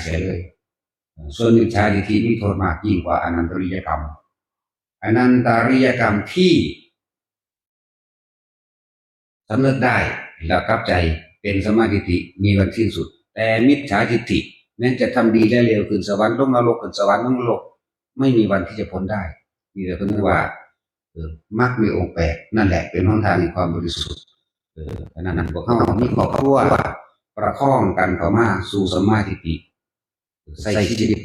เสียเลย ส่วนมิจฉาทิฏฐิมีโทษมากยิ่งกว่าอนันตริยกรรม อนันตริยกรรมที่สำนึกได้แล้วกลับใจเป็นสมาธิิมีวันสิ้นสุด แต่มิจฉาทิฏฐิแม้จะทำดีได้เร็วขึ้นสวรรค์ลงนรกขึ้นสวรรค์ลงนรกไม่มีวันที่จะพ้นได้มีแต่เพิ่งว่ามักมีองค์แปดนั่นแหละเป็นหนทางแห่งความบริสุทธิ์เอออันนั้นพวกเขามีครอบครัวประคองกันเข้ามาสู่สมาธิิ ใส่ชีวิต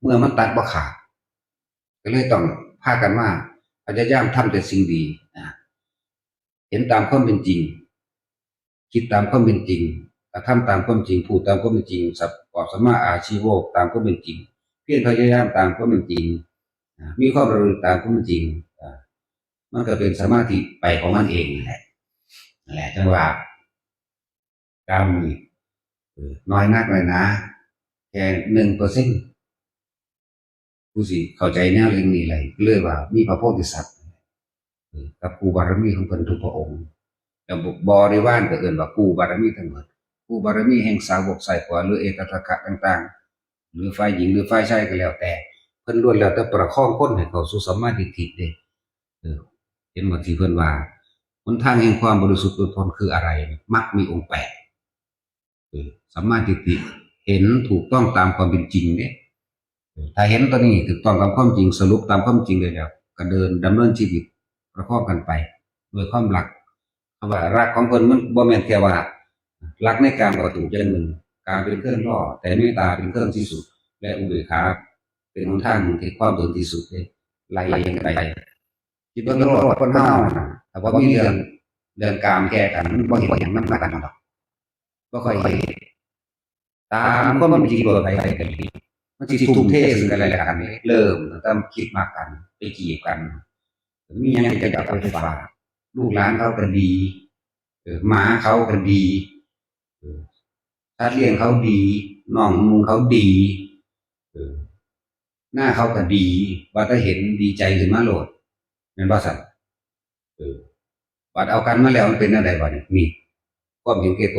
เมื่อมันตัดบ่ขาดก็เลยต้องพากันว่าพยายามทำแต่สิ่งดีนะเห็นตามความเป็นจริง คิดตามความเป็นจริงกระทำตามความจริงพูดตามความเป็นจริงสับกอบสมาอาชีโวกตามความเป็นจริง เพียรพยายามตามความเป็นจริงมีความระลึกตามความเป็นจริงมันก็เป็นสมาธิไปของมันเองแหละนั่นแหละจังหวะกรรมน้อยนักเลยนะ แค่หนึ่งเปอร์เซ็นต์ผู้สิเข้าใจแนวเรื่องนี้เลยเลยว่า มีพระโพธิสัตว์กับครูบารมีของเพิ่นทุกพระองค์แล้วบริวารก็เอื่นว่าครูบารมีทั้งหมดครูบารมีแห่งสาวกใสายขวาหรือเอกทัคะต่าง ๆ หรือฝ่ายหญิงหรือฝ่ายชายก็แล้วแต่ เพิ่นล้วนแล้วแต่ประคองคนให้เขาสู่สัมมาทิฏฐิเด้เออเห็นว่าที่เพิ่นว่าหนทางแห่งความบริสุทธิ์หลุดพ้นคืออะไรมักมีองค์แปดสัมมาทิฏฐิ เห็นถูกต้องตามความเป็นจริงเนี่ยถ้าเห็นตัวนี้ถูกต้องตามความจริงสรุปตามความจริงเลยแล้วก็เดินดำเนินชีวิตประคองกันไปด้วยความรักคำว่ารักของเพิ่นมันบ่แม่นแค่ว่ารักในการประตูอย่าหนึ่งการเป็นเครื่องล่อแต่เมตตาเป็นเครื่องที่สุด และอุเบกขาเป็นหนทางที่ความถึงที่สุดเลยไล่ยังไปคิดว่าโลดคนเฮาน่ะแต่ว่ามีเรื่องเรื่องกามแก้กันมันบ่เห็นอย่างนั้นมากันหรอกบ่ค่อยเห็น ตามความเป็นจริงโดยไปไปกันดีมันสิทุ่มเทซึ่งกันและกันเริ่มตั้งคิดมากกัน ไปจีบกันมียังจะเอาไปฝากลูกหลานเขาก็ดีเออหมาเขาก็ดีถ้าเลี้ยงเขาดีน้องนุงเขาดีหน้าเขาก็ดีว่าถ้าเห็นดีใจขึ้นมาโหลดนั่นว่าสัตว์บัดเอากันมาแล้วมันเป็นอะไรวะเนี่ยนี่ความเห็นแก่ตัว